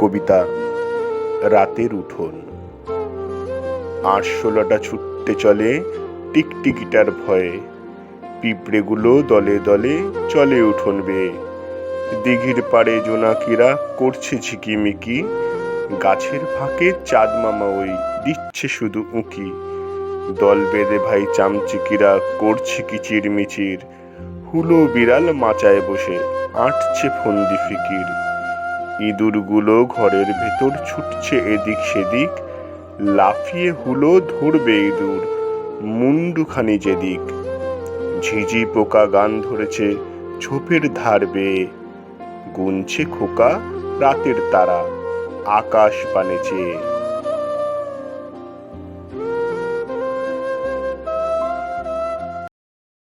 কবিতা রাতের উঠোন। আরশোলাটা ছুটতে চলে টিকটিকিটার ভয়ে। পিঁপড়েগুলো দলে দলে চলে উঠোন বেয়ে। দিঘির পাড়ে জোনাকিরা করছে ঝিকিমিকি। গাছের ফাঁকে চাঁদ মামা ওই দিচ্ছে শুধু উঁকি। দল বেঁধে ভাই চামচিকিরা করছে কিচির মিচির। হুলো বিড়াল মাচায় বসে, আঁটছে ফন্দি ফিকির। ইঁদুরগুলো ঘরের ভেতর ছুটছে এদিক সেদিক, লাফিয়ে হুলো ধরবে ইঁদুর, মুন্ডুখানি যেদিক। ঝিঝি পোকা গান ধরেছে ছোপের ধার বেয়ে। গুনছে খোকা রাতের তারা, আকাশ পানে চেয়ে।